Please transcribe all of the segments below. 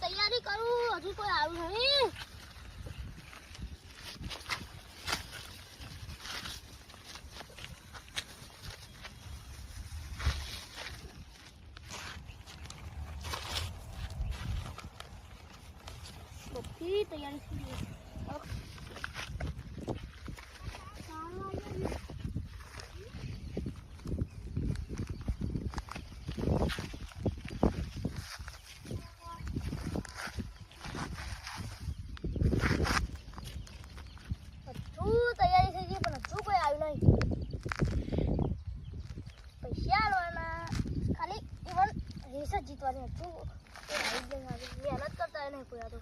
તૈયારી કરું હજુ કોઈ આવ્યું નહીં. બધી તૈયારી થઈ ગઈ ખાલી ઇવન રેસ જ જીતવાની નહીં મહેનત કરતા કોઈ આ તો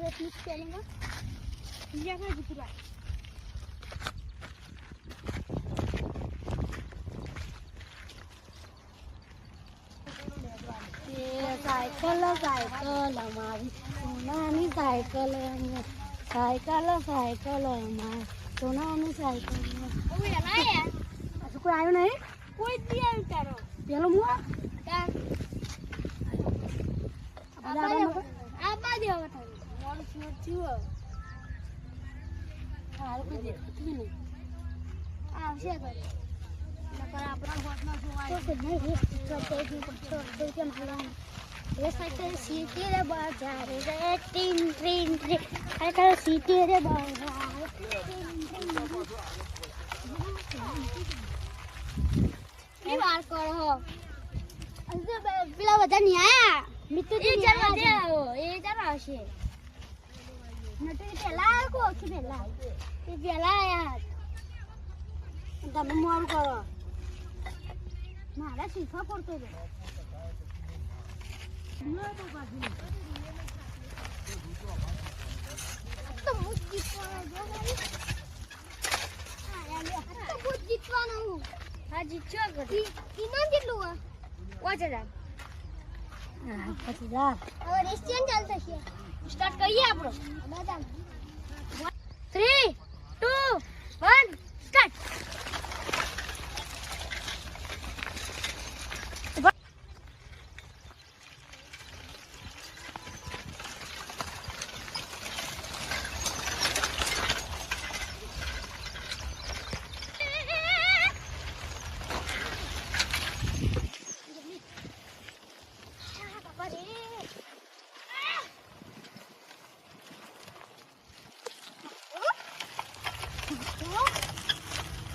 Let's keep telling us. Yeah, I just right. Cycle cycle અમારી સોનાની સાયકલ સાયકલ સાયકલ અમારી સોનાની સાયકલ કોઈ આવ્યો નહીં કોઈ પેલો મુ આવશે સીટી રે બજાર રે ટીન ટ્રીન ટ્રીન સાયકલ સીટી રે બજાર વાર કરો પેલા બધા નહીં આયા એ ચાલ વધે નટુ પેલા આવ્યો કો કે પેલા એ પેલા આયા તમે મોર કરો. મારા શીખવા પડતો જીતવાનો. હા. જીતશો ઇનામ કેટલું પાંચ હજાર. પાંચ હજાર. હવે રેસ્ટોરન્ટ ચાલશે છે સ્ટાર્ટ કરીએ આપણો? બધા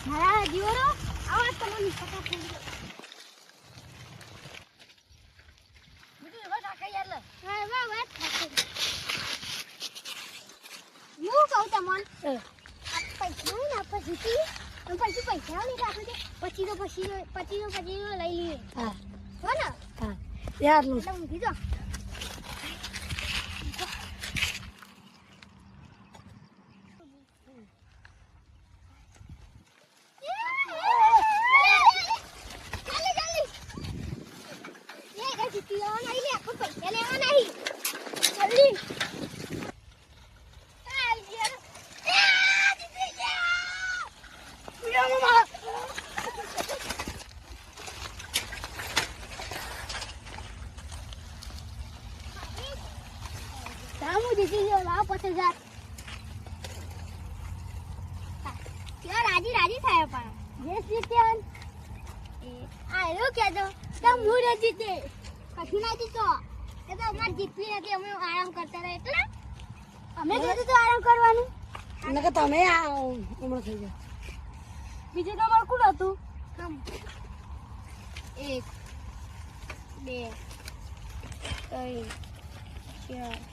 મારા જીવરો આવા તમને બીજું હા. વાત હું. કહું તમને પૈસા ને. આપણે જીતી અને પછી પૈસા હોય ને આપણે પછી તો પછી પછી તો પછી લઈ લઈએ હા હો ને હા યાર ઊંઘી જાઓ રાજી રાજી થાય પણ જે જીત્યા આ એવું કહેતો કે હું ન જીતે કશું ના જીતો એ તો અમારે જીતવી નથી અમે આરામ કરતા રહ્યા એટલે અમે કીધું તો આરામ કરવાનું અને કે તમે આ ઉમર થઈ ગયો બીજું તમારું કોણ હતું એક બે ત્રણ ચાર તો